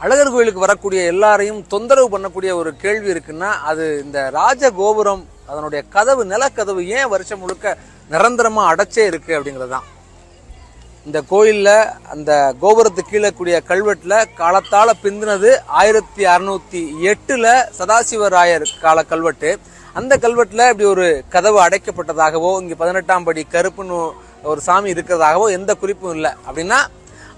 அழகர் கோயிலுக்கு வரக்கூடிய எல்லாரையும் தொந்தரவு பண்ணக்கூடிய ஒரு கேள்வி இருக்குன்னா அது இந்த ராஜ கோபுரம் அதனுடைய கதவு நிலக்கதவு ஏன் வருஷம் முழுக்க நிரந்தரமா அடைச்சே இருக்கு அப்படிங்கிறது தான் இந்த கோயிலில் அந்த கோபுரத்துக்கு கீழே கூடிய கல்வெட்டில் காலத்தால் பிந்தினது ஆயிரத்தி அறுநூத்தி எட்டுல சதாசிவராயர் கால கல்வெட்டு. அந்த கல்வெட்டில் இப்படி ஒரு கதவு அடைக்கப்பட்டதாகவோ இங்கே பதினெட்டாம் படி கருப்புன்னு ஒரு சாமி இருக்கிறதாகவோ எந்த குறிப்பும் இல்லை. அப்படின்னா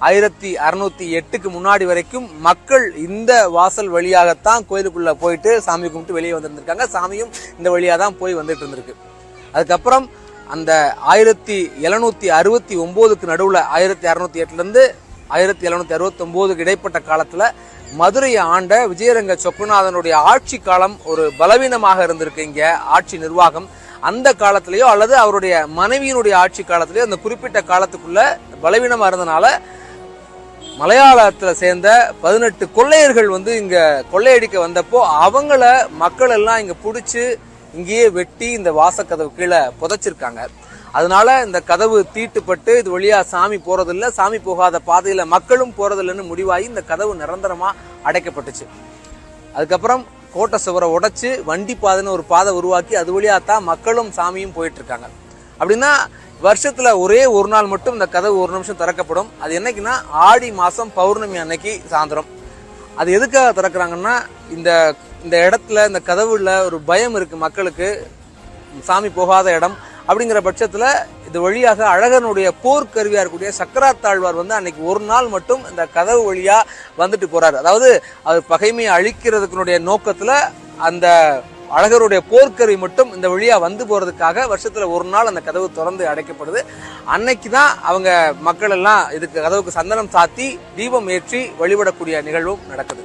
ஆயிரத்தி அறுநூத்தி எட்டுக்கு முன்னாடி வரைக்கும் மக்கள் இந்த வாசல் வழியாகத்தான் கோயிலுக்குள்ள போயிட்டு சாமி கும்பிட்டு வெளியே வந்திருந்திருக்காங்க. சாமியும் இந்த வழியாக தான் போய் வந்துட்டு இருந்திருக்கு. அதுக்கப்புறம் அந்த ஆயிரத்தி எழுநூத்தி அறுபத்தி ஒன்பதுக்கு நடுவில் ஆயிரத்தி அறுநூத்தி எட்டுலேருந்து ஆயிரத்தி எழுநூத்தி அறுபத்தி ஒன்பதுக்கு இடைப்பட்ட காலத்தில் மதுரையை ஆண்ட விஜயரங்க சொக்குநாதனுடைய ஆட்சி காலம் ஒரு பலவீனமாக இருந்திருக்கு இங்கே ஆட்சி நிர்வாகம். அந்த காலத்திலேயோ அல்லது அவருடைய மனைவியினுடைய ஆட்சி காலத்திலேயோ அந்த குறிப்பிட்ட காலத்துக்குள்ள பலவீனமாக இருந்தனால மலையாளத்தில் சேர்ந்த பதினெட்டு கொள்ளையர்கள் வந்து இங்கே கொள்ளையடிக்க வந்தப்போ அவங்கள மக்கள் எல்லாம் இங்கே பிடிச்சி இங்கேயே வெட்டி இந்த வாசக்கதவு கீழே புதைச்சிருக்காங்க. அதனால இந்த கதவு தீட்டுப்பட்டு இது வழியா சாமி போறதில்ல சாமி போகாத பாதையில மக்களும் போறதில்லைன்னு முடிவாகி இந்த கதவு நிரந்தரமா அடைக்கப்பட்டுச்சு. அதுக்கப்புறம் கோட்டை சுவரை உடைச்சு வண்டி பாதைன்னு ஒரு பாதை உருவாக்கி அது வழியா தான் மக்களும் சாமியும் போயிட்டு இருக்காங்க. அப்படின்னா வருஷத்துல ஒரே ஒரு நாள் மட்டும் இந்த கதவு ஒரு நிமிஷம் திறக்கப்படும். அது என்னைக்குன்னா ஆடி மாசம் பௌர்ணமி அன்னைக்கு சாயந்தரம். அது எதுக்காக திறக்கிறாங்கன்னா இந்த இந்த இடத்துல இந்த கதவுல ஒரு பயம் இருக்கு மக்களுக்கு. சாமி போகாத இடம். அப்படிங்கிற பட்சத்துல இது வழியாக அழகனுடைய போர்க்கருவியா இருக்கக்கூடிய சக்கராத்தாழ்வார் வந்து அன்னைக்கு ஒரு நாள் மட்டும் இந்த கதவு வழியா வந்துட்டு போறாரு. அதாவது அவர் பகைமையை அழிக்கிறதுக்குனுடைய நோக்கத்துல அந்த அழகருடைய போர்க்கருவி மட்டும் இந்த வழியாக வந்து போகிறதுக்காக வருஷத்தில் ஒரு நாள் அந்த கதவு திறந்து அடைக்கப்படுது. அன்னைக்கு தான் அவங்க மக்கள் எல்லாம் இதுக்கு கதவுக்கு சந்தனம் சாத்தி தீபம் ஏற்றி வழிபடக்கூடிய நிகழ்வும் நடக்குது.